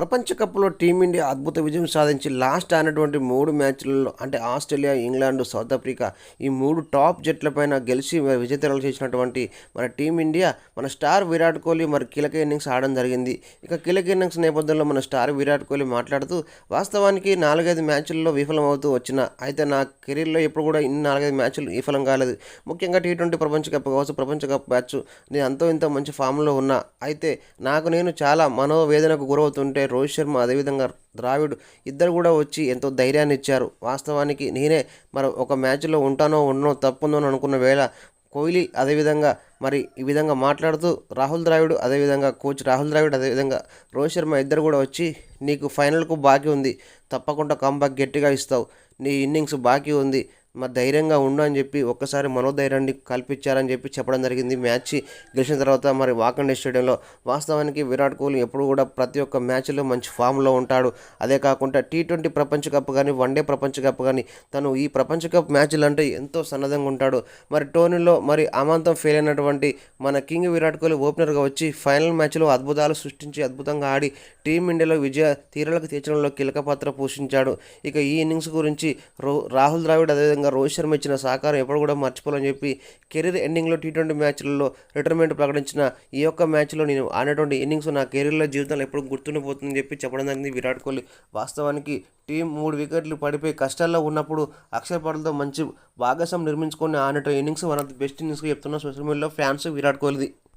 ప్రపంచ కప్లో టీమిండియా అద్భుత విజయం సాధించి లాస్ట్ ఆడినటువంటి మూడు మ్యాచ్లలో అంటే ఆస్ట్రేలియా ఇంగ్లాండ్ సౌత్ ఆఫ్రికా ఈ మూడు టాప్ జట్లపైన గెలిచి విజేతరాలు విజేతలు చేసినటువంటి మన టీమిండియా మన స్టార్ విరాట్ కోహ్లీ మరి కీలక ఇన్నింగ్స్ ఆడడం జరిగింది. ఇక కీలక ఇన్నింగ్స్ నేపథ్యంలో మన స్టార్ విరాట్ కోహ్లీ మాట్లాడుతూ వాస్తవానికి నాలుగైదు మ్యాచ్ల్లో విఫలమవుతూ వచ్చిన అయితే నా కెరీర్లో ఎప్పుడు కూడా ఇన్ని నాలుగైదు మ్యాచ్లు విఫలం కాలేదు. ముఖ్యంగా టీ ట్వంటీ ప్రపంచ కప్ కావచ్చు ప్రపంచ కప్ మ్యాచ్ నేను అంతో ఇంతో మంచి ఫామ్లో ఉన్నా. అయితే నాకు నేను చాలా మనోవేదనకు గురవుతుంటే రోహిత్ శర్మ అదేవిధంగా ద్రావిడ్ ఇద్దరు కూడా వచ్చి ఎంతో ధైర్యాన్ని ఇచ్చారు. వాస్తవానికి నేనే మరి ఒక మ్యాచ్లో ఉంటానో ఉండనో తప్పుందో అనుకున్న వేళ కోహ్లీ అదేవిధంగా మరి ఈ విధంగా మాట్లాడుతూ రాహుల్ ద్రావిడ్ అదేవిధంగా కోచ్ రాహుల్ ద్రావిడ్ అదేవిధంగా రోహిత్ శర్మ ఇద్దరు కూడా వచ్చి నీకు ఫైనల్కు బాకీ ఉంది. తప్పకుండా కంబ్యాక్ గట్టిగా ఇస్తావు. నీ ఇన్నింగ్స్ బాకీ ఉంది. మరి ధైర్యంగా ఉండు అని చెప్పి ఒక్కసారి మనోధైర్యాన్ని కల్పించారని చెప్పి చెప్పడం జరిగింది. మ్యాచ్ గెలిచిన తర్వాత మరి వాకండే స్టేడియంలో వాస్తవానికి విరాట్ కోహ్లీ ఎప్పుడు కూడా ప్రతి ఒక్క మ్యాచ్లో మంచి ఫామ్లో ఉంటాడు. అదే కాకుండా టీ ట్వంటీ ప్రపంచ కప్ కానీ వన్డే ప్రపంచ కప్ కానీ తను ఈ ప్రపంచ కప్ మ్యాచ్లు అంటే ఎంతో సన్నద్ధంగా ఉంటాడు. మరి టోర్నీలో మరి అమాంతం ఫెయిల్ అయినటువంటి మన కింగ్ విరాట్ కోహ్లీ ఓపెనర్గా వచ్చి ఫైనల్ మ్యాచ్లో అద్భుతాలు సృష్టించి అద్భుతంగా ఆడి టీమిండియాలో విజయ తీరాలకు తీర్చడంలో కీలక పాత్ర పోషించాడు. ఇక ఈ ఇన్నింగ్స్ గురించి రాహుల్ ద్రావిడ్ అదేవిధంగా రోహిత్ శర్మ ఇచ్చిన సహకారం ఎప్పుడు కూడా మర్చిపోవాలని చెప్పి కెరీర్ ఎండింగ్లో టీ ట్వంటీ మ్యాచ్లలో రిటైర్మెంట్ ప్రకటించిన ఈ యొక్క మ్యాచ్లో నేను ఆడినటువంటి ఇన్నింగ్స్ నా కెరీర్లో జీవితంలో ఎప్పుడు గుర్తుండిపోతుందని చెప్పి చెప్పడం జరిగింది విరాట్ కోహ్లీ. వాస్తవానికి టీం మూడు వికెట్లు పడిపోయి కష్టాల్లో ఉన్నప్పుడు అక్షర్ పటేల్తో మంచి భాగస్వామ్యం నిర్మించుకొని ఆడినటువంటి innings one of the best ఇన్నింగ్స్గా చెప్తున్న సోషల్ మీడియాలో ఫ్యాన్స్ విరాట్ కోహ్లీ